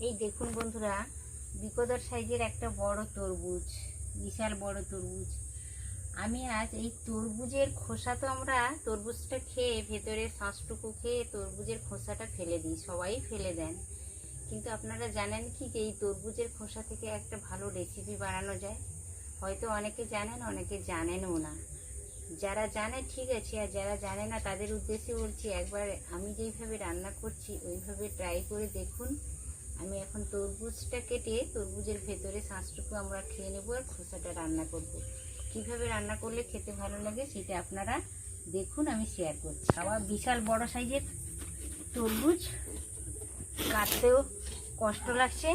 এই দেখুন বন্ধুরা, বিকদার সাইজের একটা বড় তরমুজ, বিশাল বড় তরমুজ। আমি আজ এই তরমুজের খোসা তো আমরা তরমুজটা খেয়ে ভেতরে শ্বাসটুকু খেয়ে তরমুজের খোসাটা ফেলে দিই, সবাই ফেলে দেন। কিন্তু আপনারা জানেন কি যে এই তরমুজের খোসা থেকে একটা ভালো রেসিপি বানানো যায়? হয়তো অনেকে জানেন, অনেকে জানেনও না। যারা জানে, ঠিক আছে, আর যারা জানে না, তাদের উদ্দেশ্যে বলছি, একবার আমি যেইভাবে রান্না করছি, ওইভাবে ট্রাই করে দেখুন। আমি এখন তরমুজটা কেটে তরমুজের ভেতরে শাঁসটুকু আমরা খেয়ে নেব আর খোসাটা রান্না করব। কীভাবে রান্না করলে খেতে ভালো লাগে সেটা আপনারা দেখুন, আমি শেয়ার করছি। আবার বিশাল বড় সাইজের তরমুজ কাটতেও কষ্ট লাগছে।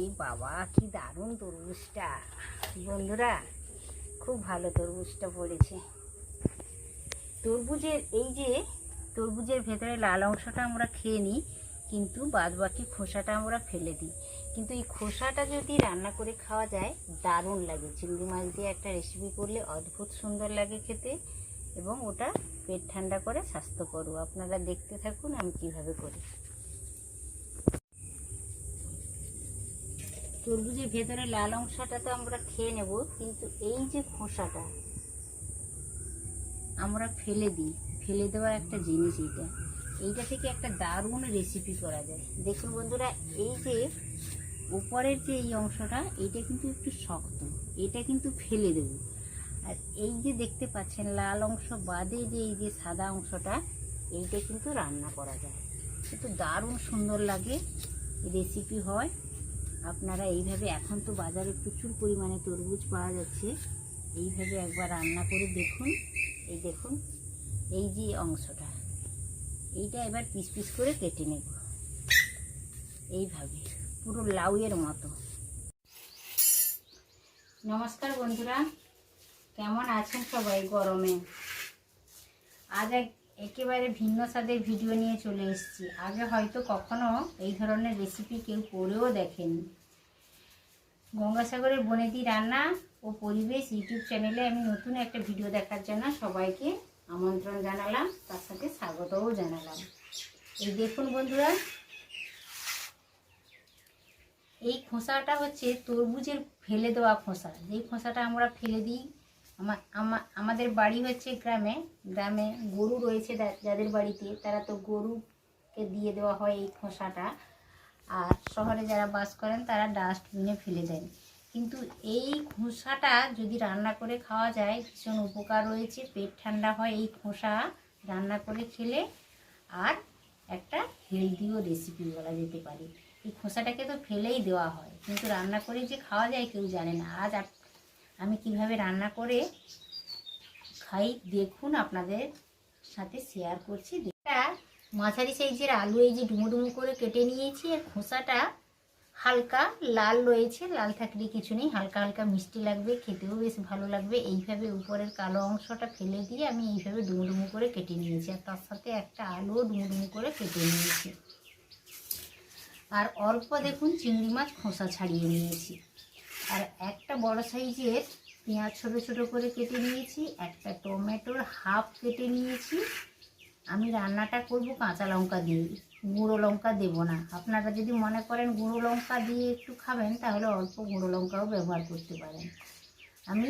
এই বাবা, কি দারুণ তরমুজটা। বন্ধুরা, খুব ভালো তরমুজটা পড়েছে। তরমুজের, এই যে তরমুজের ভেতরে লাল অংশটা আমরা খেয়ে নিই, কিন্তু বাদ বাকি খোসাটা আমরা ফেলে দিই। কিন্তু এই খোসাটা যদি রান্না করে খাওয়া যায়, দারুণ লাগে। চিংড়ি মাছ দিয়ে একটা রেসিপি করলে অদ্ভুত সুন্দর লাগে খেতে এবং ওটা পেট ঠান্ডা করে স্বাস্থ্যকরও। আপনারা দেখতে থাকুন আমি কীভাবে করি। তরমুজের ভেতরে লাল অংশটা তো আমরা খেয়ে নেব, কিন্তু এই যে খোসাটা আমরা ফেলে দিই। ফেলে দেওয়া একটা জিনিস এইটা। এইটা থেকে একটা দারুণ রেসিপি করা যায়। দেখুন বন্ধুরা, এই যে উপরের যে এই অংশটা, এইটা কিন্তু একটু শক্ত। এটা কিন্তু ফেলে দেব। আর এই যে দেখতে পাচ্ছেন, লাল অংশ বাদে যে এই যে সাদা অংশটা, এইটা কিন্তু রান্না করা যায়। কিন্তু দারুণ সুন্দর লাগে রেসিপি হয়। আপনারা এইভাবে, এখন তো বাজারে প্রচুর পরিমাণে তরমুজ পাওয়া যাচ্ছে। এইভাবে একবার রান্না করে দেখুন। এই দেখুন, এই যে অংশটা, এইটা এবার পিস পিস করে কেটে নেব। এইভাবে, পুরো লাউয়ের মতো। নমস্কার বন্ধুরা, কেমন আছেন সবাই গরমে? আজ এক, একেবারে ভিন্ন স্বাদের ভিডিও নিয়ে চলে এসেছি। আগে হয়তো কখনো এই ধরনের রেসিপি কেউ করেও দেখেনি। গঙ্গাসাগরের বনেদি রান্না ও পরিবেশ ইউটিউব চ্যানেলে আমি নতুন একটা ভিডিও দেখার জন্য সবাইকে আমন্ত্রণ জানালাম, তার সাথে স্বাগতও জানালাম। এই দেখুন বন্ধুরা, এই খোসাটা হচ্ছে তরমুজের ফেলে দেওয়া খোসা। যেই খোসাটা আমরা ফেলে দিই, আমা- আমা- আমাদের বাড়ি হচ্ছে গ্রামে গ্রামে গরু রয়েছে যাদের বাড়িতে, তারা তো গরুকে দিয়ে দেওয়া হয় এই খোসাটা। আর শহরে যারা বাস করেন, তারা ডাস্টবিনে ফেলে দেন। কিন্তু এই খোসাটা যদি রান্না করে খাওয়া যায়, ভীষণ উপকার রয়েছে। পেট ঠান্ডা হয়, এই খোসা রান্না করে খেলে আর একটা হেলদিও রেসিপি বলা যেতে পারে। এই খোসাটাকে তো ফেলেই দেওয়া হয়। কিন্তু রান্না করে যে খাওয়া যায়, কেউ জানে না। আজ আমি কীভাবে রান্না করে খাই, দেখুন আপনাদের সাথে শেয়ার করছি। এটা মাঝারি সাইজের আলু, এই যে ডুমো ডুমো করে কেটে নিয়েছি। আর খোসাটা হালকা লাল রয়েছে, লাল থাকলে কিছু নেই, হালকা হালকা মিষ্টি লাগবে, খেতেও বেশ ভালো লাগবে। এইভাবে উপরের কালো অংশটা ফেলে দিয়ে আমি এইভাবে ডুমো ডুমো করে কেটে নিয়েছি আর তার সাথে একটা আলুও ডুমো ডুমো করে কেটে নিয়েছি। আর অল্প দেখুন চিংড়ি মাছ খোসা ছাড়িয়ে নিয়েছি। আর একটা বড় সাইজের পেঁয়াজ ছোটো ছোটো করে কেটে নিয়েছি, একটা টমেটোর হাফ কেটে নিয়েছি। আমি রান্নাটা করব কাঁচা লঙ্কা দিয়ে গুঁড়ো লঙ্কা দেবো না। আপনারা যদি মনে করেন গুঁড়ো লঙ্কা দিয়ে একটু খাবেন, তাহলে অল্প গুঁড়ো লঙ্কাও ব্যবহার করতে পারেন। আমি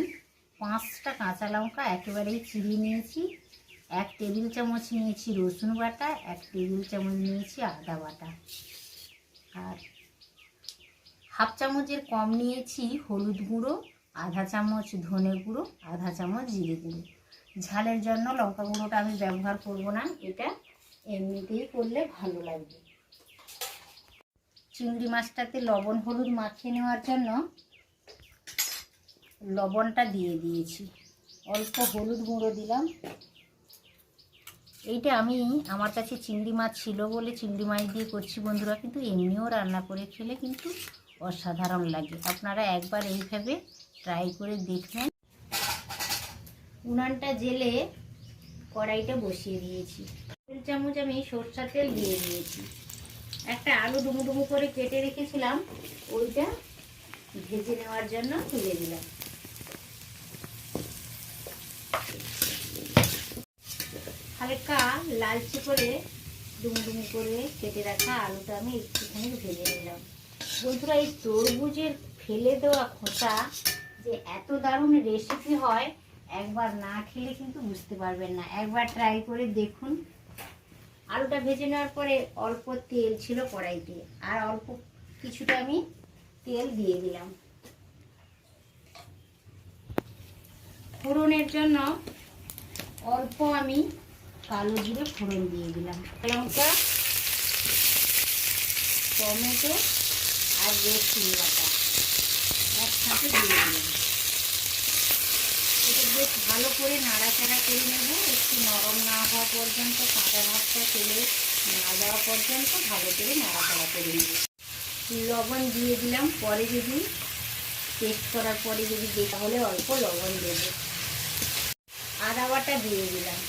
পাঁচটা কাঁচা লঙ্কা একেবারেই চিড়িয়ে নিয়েছি। এক টেবিল চামচ নিয়েছি রসুন বাটা, এক টেবিল চামচ নিয়েছি আদা বাটা। আর হাফ চামচের কম নিয়েছি হলুদ গুঁড়ো, আধা চামচ ধনে গুঁড়ো, আধা চামচ জিরে গুঁড়ো। ঝালের জন্য লঙ্কা গুঁড়োটা আমি ব্যবহার করব না, এটা এমনিতেই করলে ভালো লাগবে। চিংড়ি মাছটাতে লবণ, হলুদ মাখিয়ে নেওয়ার জন্য লবণটা দিয়ে দিয়েছি। অল্প হলুদ গুঁড়ো দিলাম। এইটা আমি, আমার কাছে চিংড়ি মাছ ছিল বলে চিংড়ি মাছ দিয়ে করছি বন্ধুরা, কিন্তু এমনিও রান্না করে খেলে কিন্তু অসাধারণ লাগে। আপনারা একবার এইভাবে ট্রাই করে দেখবেন। উনানটা জেলে কড়াইটা বসিয়ে দিয়েছি। চামচ আমি সরষার তেল দিয়ে দিয়েছি। একটা আলু ডুমু ডুমু করে কেটে রেখেছিলাম, ওইটা ভেজে নেওয়ার জন্য তুলে দিলাম। হালকা লালচে করে ডুমডুম করে কেটে রাখা আলুটা আমি একটুখানি ভেজে নিলাম। বন্ধুরা, এই তরমুজের ফেলে দেওয়া খোসা যে এত দারুণ রেসিপি হয়, একবার না খেলে কিন্তু বুঝতে পারবেন না। একবার ট্রাই করে দেখুন আলুটা ভেজে নেওয়ার পরে অল্প তেল ছিল কড়াইতে। আর অল্প কিছুটা আমি তেল দিয়ে দিলাম। ফোড়নের জন্য অল্প আমি কালো জিরে ফোড়ন দিয়ে দিলাম। লঙ্কা, টমেটো আর রসুন বাটা একসাথে দিয়ে দিলাম। ভালো করে নাড়াচাড়া করে নেব। একটু নরম না হওয়া পর্যন্ত, কাঁচা ভাতটা তেলে না দেওয়া পর্যন্ত ভালো করে নাড়াচাড়া করে নেব। লবণ দিয়ে দিলাম। পরে যদি টেস্ট করার পরে যদি দিই, তাহলে অল্প লবণ দেব। আদা বাটা দিয়ে দিলাম।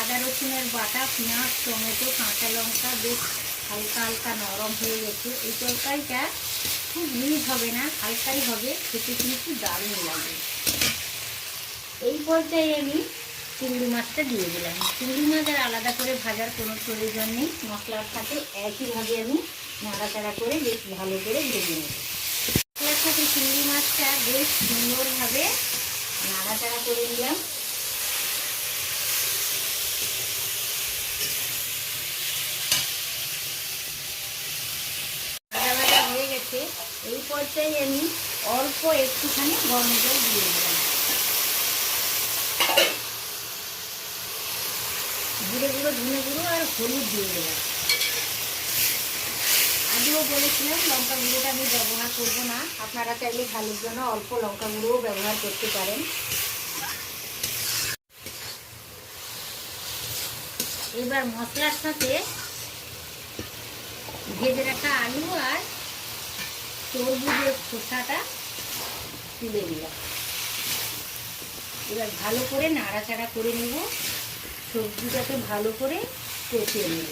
আদা রসুনের বাটা, পেঁয়াজ, টমেটো, কাঁচা লঙ্কা বেশ হালকা হালকা নরম হয়ে গেছে। এই তরকারিটা খুব মিট হবে না, হালকাই হবে, খেতে কিন্তু দারুণ লাগে। এই পর্যায়ে আমি চিংড়ি মাছটা দিয়ে দিলাম। চিংড়ি মাছ আর আলাদা করে ভাজার কোনো প্রয়োজন নেই, মশলার সাথে একইভাবে আমি নাড়াচাড়া করে বেশ ভালো করে ভেজে নেব। মশলার সাথে চিংড়ি মাছটা বেশ সুন্দরভাবে নাড়াচাড়া করে নিলাম ভাজা ভাজা হয়ে গেছে এই আমি অল্প একটুখানি গরম জল দিয়ে দিলাম। জিরে গুঁড়ো, ধনে গুঁড়ো আর হলুদ দিয়ে দিলাম। আগেও বলেছিলাম, লঙ্কা গুঁড়োটা আমি ব্যবহার করব না। আপনারা চাইলে ঝালের জন্য অল্প লঙ্কা গুঁড়োও ব্যবহার করতে পারেন। এবার মশলার সাথে ভেজে রাখা আলু আর তরমুজের খোসাটা তুলে দিলাম। এবার ভালো করে নাড়াচাড়া করে নেব। সবজিটাকে ভালো করে কষিয়ে নেব।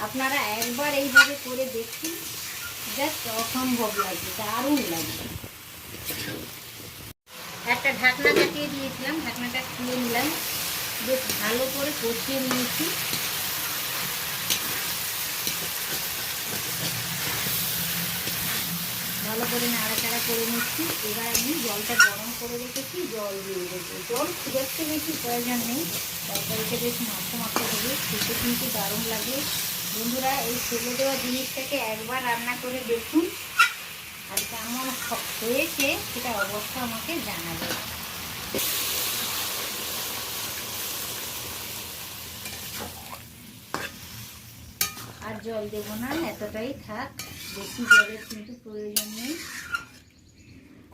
আপনারা একবার এইভাবে করে দেখুন, জাস্ট অসম্ভব লাগবে, দারুণ লাগবে। একটা ঢাকনা চাপিয়ে দিয়েছিলাম, ঢাকনাটা খুলে নিলাম। বেশ ভালো করে কষিয়ে নিয়েছি। ভালো করে নাড়াচাড়া করে নিচ্ছি। এবার আমি জলটা গরম করে রেখেছি, জল দিয়ে দেবো। জল খুব একটা বেশি প্রয়োজন নেই। তরকারিটা বেশ মাখো মাখো হবে, খেতে কিন্তু দারুণ লাগে। বন্ধুরা, এই ফেলে দেওয়া জিনিসটাকে একবার রান্না করে দেখুন। আর কেমন হয়েছে সেটা অবশ্য আমাকে জানাবে আর জল দেবো না, এতটাই থাক। বেশি জলের কিন্তু প্রয়োজন নেই।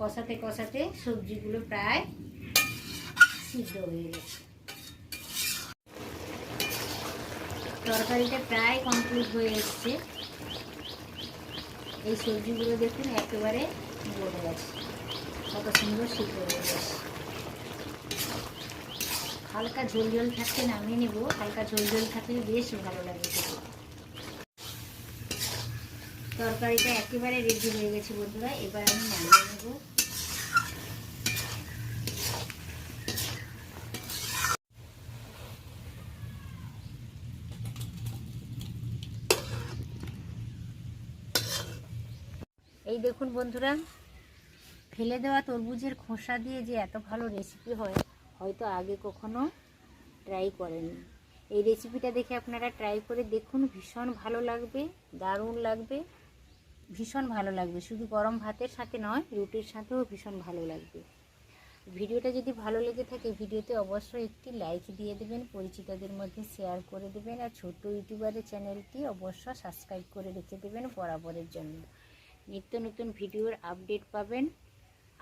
কষাতে কষাতে সবজিগুলো প্রায় সিদ্ধ হয়ে গেছে। তরকারিটা প্রায় কমপ্লিট হয়ে এসছে। এই সবজিগুলো দেখুন একেবারে গলে গেছে। কত সুন্দর সিদ্ধ হয়ে গেছে। হালকা ঝোল ঝোল থাকতে নামিয়ে নেব। হালকা ঝোল ঝোল থাকলে বেশ ভালো লাগে তরকারিটা একেবারে রেডি হয়ে গেছে বন্ধুরা, এবার আমি নামিয়ে নেব। এই দেখুন বন্ধুরা, ফেলে দেওয়া তরমুজের খোসা দিয়ে যে এত ভালো রেসিপি হয়, হয়তো আগে কখনো ট্রাই করেননি এই রেসিপিটা দেখে আপনারা ট্রাই করে দেখুন, ভীষণ ভালো লাগবে, দারুণ লাগবে। ভীষণ ভালো লাগবে। শুধু গরম ভাতের সাথে নয়, রুটির সাথেও ভীষণ ভালো লাগবে। ভিডিওটা যদি ভালো লেগে থাকে, ভিডিওতে অবশ্যই একটি লাইক দিয়ে দেবেন, পরিচিতদের মধ্যে শেয়ার করে দেবেন, আর ছোট্ট ইউটিউবারের চ্যানেলটি অবশ্য সাবস্ক্রাইব করে রেখে দেবেন বরাবরের জন্য। নিত্য নতুন ভিডিওর আপডেট পাবেন।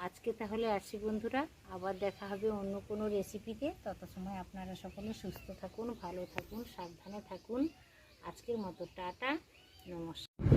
আজকে তাহলে আসি বন্ধুরা, আবার দেখা হবে অন্য কোনো রেসিপিতে তত সময় আপনারা সকলে সুস্থ থাকুন, ভালো থাকুন, সাবধানে থাকুন। আজকের মতো, টাটা, নমস্কার।